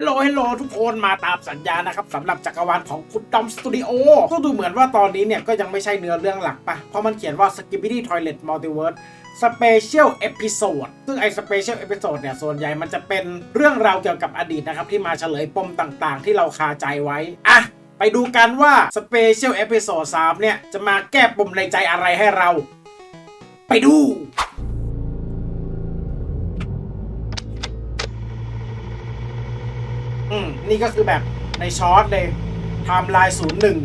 ฮัลโหลฮัลโหลทุกคนมาตามสัญญานะครับสำหรับจักรวาลของคุณดอมสตูดิโอก็ดูเหมือนว่าตอนนี้เนี่ยก็ยังไม่ใช่เนื้อเรื่องหลักปะเพราะมันเขียนว่า s k i p p y Toilet Multiverse Special Episode ซึ่งไอ้ Special Episode เนี่ย ส่วนใหญ่มันจะเป็นเรื่องราวเกี่ยวกับอดีตนะครับ ที่มาเฉลยปมต่างๆ ที่เราคาใจไว้ อะ ไปดูกันว่า Special Episode 3เนี่ย จะมาแก้ปมในใจอะไรให้เรา ไปดู อืม นี่ก็คือแบบในช็อตเลยไทม์ไลน์ศูนย์หนึ่ง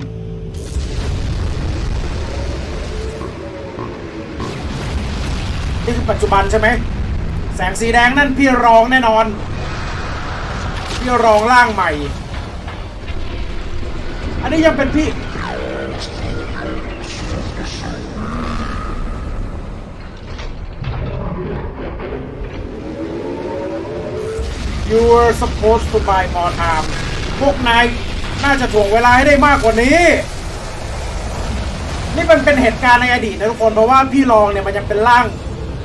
นี่คือปัจจุบันใช่ไหม แสงสีแดงนั่นพี่รองแน่นอน พี่รองร่างใหม่ อันนี้ยังเป็นพี่ You were supposed to buy more time พวกนายน่าจะถ่วงเวลาให้ได้มากกว่านี้ นี่มันเป็นเหตุการณ์ในอดีตนะทุกคน เพราะว่าพี่รองเนี่ยมันยังเป็นร่าง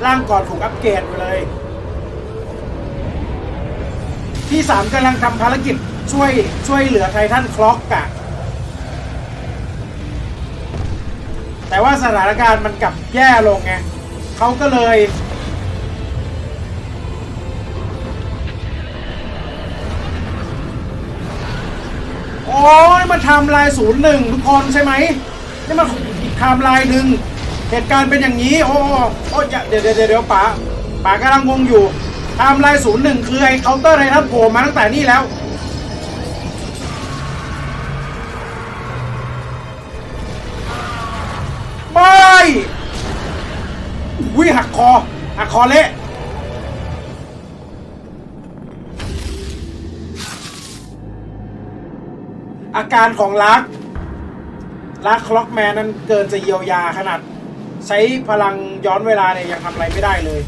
ร่างก่อนถูกอัปเกรดไปเลย พี่สามกำลังทำภารกิจช่วยช่วยเหลือไททันคล็อกอะแต่ว่าสถานการณ์มันกลับแย่ลงไงเขาก็เลย อ้ยมาทำลายศูนย์หนึ่งทุกคนใช่ไหมนี่มันอีกไทม์ไลน์หนึ่งเหตุการณ์เป็นอย่างนี้ โอ้โอ้อย่าเดี๋ยวเดี๋ยวเดี๋ยวป๋าป๋ากำลังงงอยู่ไทม์ไลน์ศูนย์หนึ่งคือไอ้เคาน์เตอร์ไททันโผล่มาตั้งแต่นี่แล้วไม่วิหักคอหักคอเละ อาการของลักลักคล็อกแมนนั้นเกินจะเยียวยาขนาด ใช้พลังย้อนเวลาเนี่ยยังทำอะไรไม่ได้เลย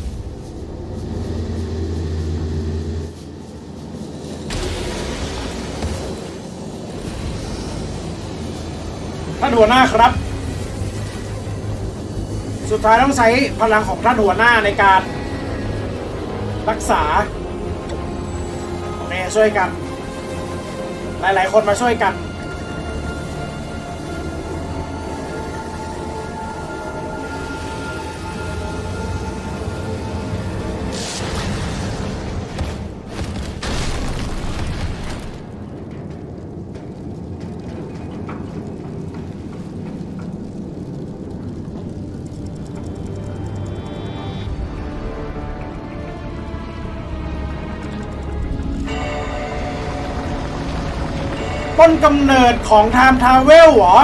ท่านหัวหน้าครับ สุดท้ายต้องใช้พลังของท่านหัวหน้าในการรักษาเนี่ยช่วยกัน หลาย ๆ คนมาช่วยกัน ต้นกำเนิดของไทม์ทาวเวลหรอ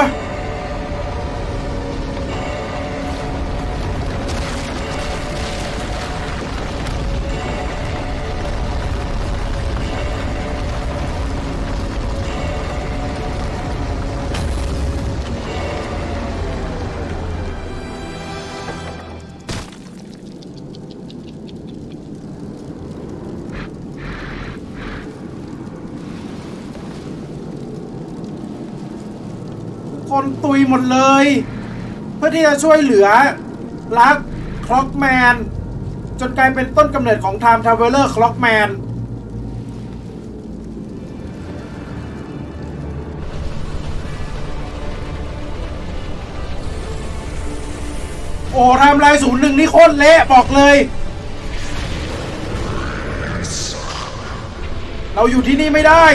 คนตุยหมดเลย เพื่อที่จะช่วยเหลือลักคล็อกแมนจนกลายเป็นต้นกำเนิดของ Time Traveler Clockman โอ้ไทม์ไลน์ศูนย์หนึ่งนี่โคตรเละบอกเลย เราอยู่ที่นี่ไม่ได้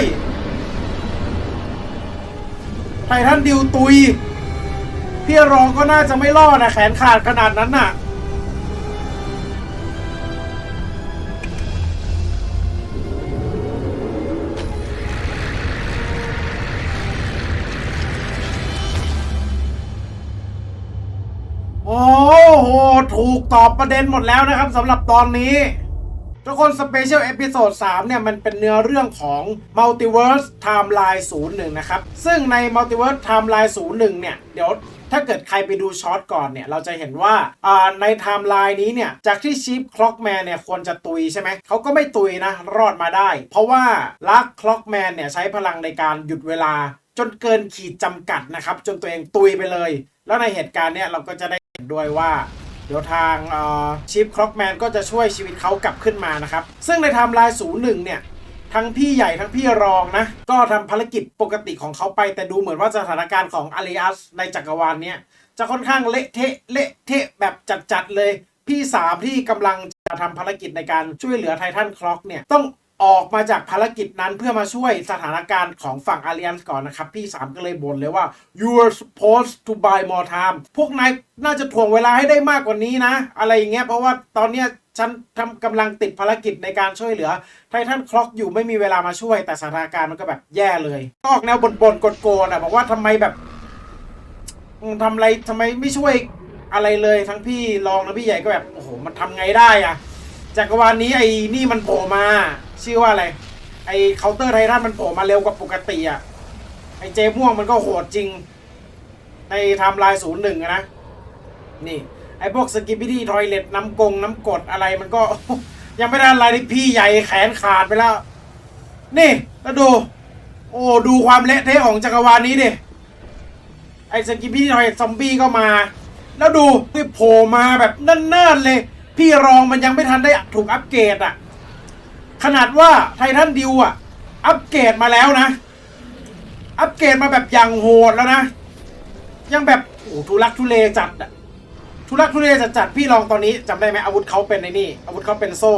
ททันดิวตุย พี่รองก็น่าจะไม่รอดนะแขนขาดขนาดนั้นน่ะ โอ้โห ถูกตอบประเด็นหมดแล้วนะครับสำหรับตอนนี้ ทุกคนสเปเชียลเอพิโซด3เนี่ย มันเป็นเนื้อเรื่องของ Multiverse Timeline 01 นะครับ ซึ่งใน Multiverse Timeline 01 เนี่ย เดี๋ยวถ้าเกิดใครไปดูช็อตก่อนเนี่ย เราจะเห็นว่าอ่าในไทม์ไลน์นี้เนี่ย จากที่ชีฟคล็อกแมนเนี่ย ควรจะตุยใช่ไหม เขาก็ไม่ตุยนะ รอดมาได้ เพราะว่าลักคล็อกแมนเนี่ย ใช้พลังในการหยุดเวลา จนเกินขีดจำกัดนะครับ จนตัวเองตุยไปเลย แล้วในเหตุการณ์เนี่ยเราก็จะได้เห็นด้วยว่า เดี๋ยวทางชิปคล็อกแมนก็จะช่วยชีวิตเขากลับขึ้นมานะครับ ซึ่งในไทม์ไลน์01เนี่ยทั้งพี่ใหญ่ทั้งพี่รองนะ ก็ทำภารกิจปกติของเขาไป แต่ดูเหมือนว่าสถานการณ์ของอาริอัสในจักรวาลเนี้ยจะค่อนข้างเละเทะเละเทะแบบจัดๆเลย พี่สามที่กำลังจะทำภารกิจในการช่วยเหลือไททันคล็อกเนี่ยต้อง ออกมาจากภารกิจนั้นเพื่อมาช่วยสถานการณ์ของฝั่งอาริอันก่อนนะครับ พี่สามก็เลยบ่นเลยว่า you are supposed to buy more time พวกนายน่าจะถ่วงเวลาให้ได้มากกว่านี้นะ อะไรอย่างเงี้ยเพราะว่าตอนเนี้ยฉันทำกำลังติดภารกิจในการช่วยเหลือไททันคล็อกอยู่ไม่มีเวลามาช่วย แต่สถานการณ์มันก็แบบแย่เลยก็ออกแนวบ่นๆกดโกนอะบอกว่าทำไมแบบทำอะไรทำไมไม่ช่วยอะไรเลยทั้งพี่รองและพี่ใหญ่ก็แบบโอ้โหมันทำไงได้อะ จักรวาลนี้ไอ้นี่มันโผล่มา ชื่อว่าอะไร ไอ้เคาน์เตอร์ไททันมันโผล่มาเร็วกว่าปกติอะไอ้เจม่วงมันก็โหดจริง ในไทม์ไลน์ศูนย์หนึ่งนะ นี่ ไอ้พวกสกิปปี้ทอยเล็ตน้ำกงน้ำกดอะไรมันก็ ยังไม่ได้อะไรนี่พี่ใหญ่แขนขาดไปแล้ว นี่แล้วดู โอ้ดูความเละเทะของจักรวาลนี้ดิไอ้สกิปปี้ทอยเลตซอมบี้ก็มา แล้วดูที่โผล่มาแบบเนิ่นๆเลย พี่รองมันยังไม่ทันได้ถูกอัปเกรดอะ ขนาดว่าไททันดิวอะ อัปเกรดมาแล้วนะ อัปเกรดมาแบบอย่างโหดแล้วนะ ยังแบบโอ้ทุลักทุเลจัดอะทุลักทุเลจัดจัดพี่ลองตอนนี้จำได้ไหมอาวุธเขาเป็นในนี่ อาวุธเขาเป็นโซ่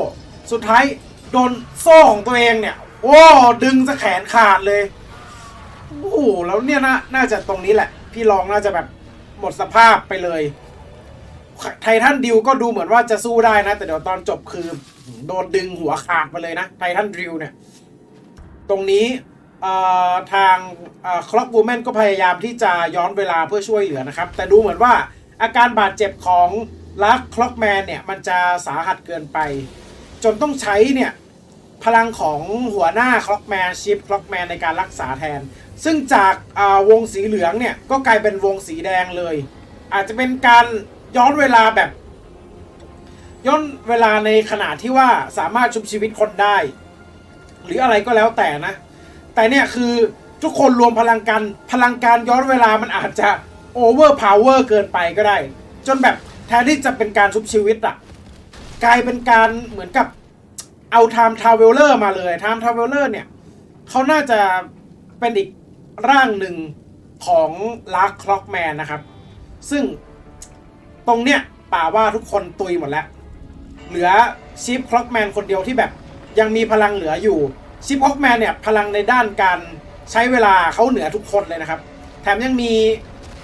สุดท้ายโดนโซ่ของตัวเองเนี่ยโอ้ดึงสะแขนขาดเลยโอ้แล้วเนี่ยนะน่าจะตรงนี้แหละ พี่ลองน่าจะแบบหมดสภาพไปเลย ไททันดิวก็ดูเหมือนว่าจะสู้ได้นะ แต่เดี๋ยวตอนจบคือโดนดึงหัวขาดมาเลยนะไททันดิวเนี่ย ตรงนี้ทางคล็อกบูแมนก็พยายามที่จะย้อนเวลาเพื่อช่วยเหลือนะครับ แต่ดูเหมือนว่าอาการบาดเจ็บของลักคล็อกแมนเนี่ย มันจะสาหัสเกินไป จนต้องใช้เนี่ย พลังของหัวหน้าคล็อกแมนชิปคล็อกแมนในการรักษาแทน ซึ่งจากาวงสีเหลืองเนี่ย ก็กลายเป็นวงสีแดงเลย อาจจะเป็นการ ย้อนเวลาแบบ ย้อนเวลาในขณะที่ว่าสามารถชุบชีวิตคนได้ หรืออะไรก็แล้วแต่นะ แต่เนี่ยคือทุกคนรวมพลังกันพลังการย้อนเวลามันอาจจะโอเวอร์พาวเวอร์เกินไปก็ได้ จนแบบแทนที่จะเป็นการชุบชีวิตอะกลายเป็นการเหมือนกับเอาไทม์ทราเวลเลอร์มาเลยไทม์ทราเวลเลอร์เนี่ยเขาน่าจะเป็นอีกร่างหนึ่งของลาร์คคล็อกแมนนะครับ ซึ่ง ตรงเนี้ยป่าว่าทุกคนตุยหมดแล้ว เหลือชิปคล็อกแมนคนเดียวที่แบบ ยังมีพลังเหลืออยู่ชิปคล็อกแมนเนี่ยพลังในด้านการใช้เวลาเขาเหนือทุกคนเลยนะครับ แถมยังมี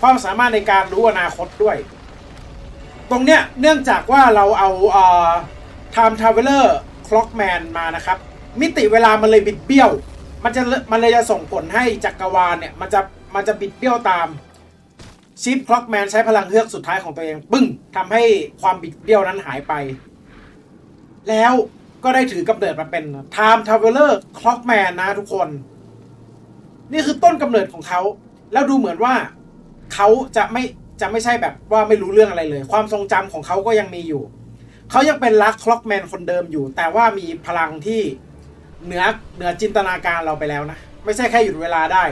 ความสามารถในการรู้อนาคตด้วย ตรงเนี้ยเนื่องจากว่าเราเอาเอ่อ Time Traveler Clockman มานะครับ มิติเวลามันเลยบิดเบี้ยว มันจะมันเลยจะส่งผลให้จักรวาลเนี่ยมันจะมันจะบิดเบี้ยวตาม ชิปคล็อกแมนใช้พลังเฮือกสุดท้ายของตัวเองปึ้งทำให้ความบิดเบี้ยวนั้นหายไป แล้วก็ได้ถือกำเนิดมาเป็น Time Traveler Clockman นะทุกคน นี่คือต้นกำเนิดของเขา แล้วดูเหมือนว่าเขาจะไม่จะไม่ใช่แบบว่าไม่รู้เรื่องอะไรเลย ความทรงจำของเขาก็ยังมีอยู่ เขายังเป็นลักคล็อกแมนคนเดิมอยู่ แต่ว่ามีพลังที่เหนือเหนือจินตนาการเราไปแล้วนะ ไม่ใช่แค่หยุดเวลาได้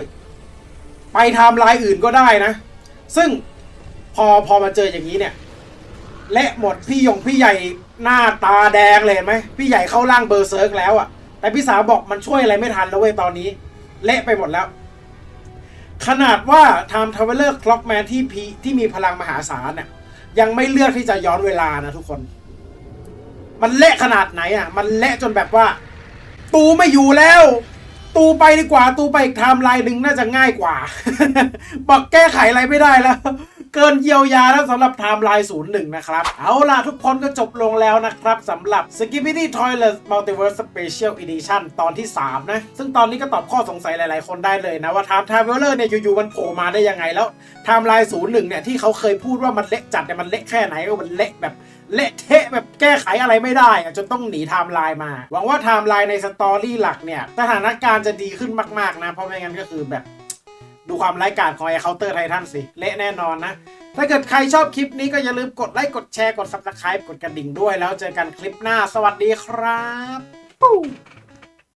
ไปไทม์ไลน์อื่นก็ได้นะ ซึ่งพอพอมาเจออย่างนี้เนี่ยเละหมดพี่ยงพี่ใหญ่หน้าตาแดงเลยเห็นไหมพี่ใหญ่เข้าร่างเบอร์เซิร์กแล้วอะ่ะ แต่พี่สาวบอกมันช่วยอะไรไม่ทันแล้วเว้ยตอนนี้ เละไปหมดแล้ว ขนาดว่า Time Traveler Clockman ที่พีที่มีพลังมหาศาลน่ะยังไม่เลือกที่จะย้อนเวลานะทุกคน มันเละขนาดไหนอะ มันเละจนแบบว่า ตูไม่อยู่แล้ว ตูไปดีกว่าตูไปอีกไทม์ไลน์หนึ่งน่าจะง่ายกว่า บอกแก้ไขอะไรไม่ได้แล้ว เกินเยียวยาแล้วสำหรับไทม์ไลน์ศูนย์หนึ่งนะครับ เอาล่ะทุกคนก็จบลงแล้วนะครับสำหรับ s k i p p y Toilet Multiverse Special Edition ตอนที่ 3 นะ ซึ่งตอนนี้ก็ตอบข้อสงสัยหลาย ๆ คนได้เลยนะ ว่า Time Traveler เนี่ยอยู่ ๆ มันโผล่มาได้ยังไงแล้วไทม์ไลน์ศูนย์หนึ่งเนี่ยที่เขาเคยพูดว่ามันเละจัดเนี่ยมันเละแค่ไหนก็มันเละแบบ เละเทะแบบแก้ไขอะไรไม่ได้อะจนต้องหนีไทม์ไลน์มา หวังว่าไทม์ไลน์ในสตอรี่หลักเนี่ยสถานการณ์จะดีขึ้นมาก ๆ นะ เพราะไม่งั้นก็คือแบบดูความไร้กาจของไอ้เคาน์เตอร์ไททันสิ เละแน่นอนนะ ถ้าเกิดใครชอบคลิปนี้ก็อย่าลืมกดไลค์กดแชร์กด subscribe กดกระดิ่งด้วย แล้วเจอกันคลิปหน้าสวัสดีครับ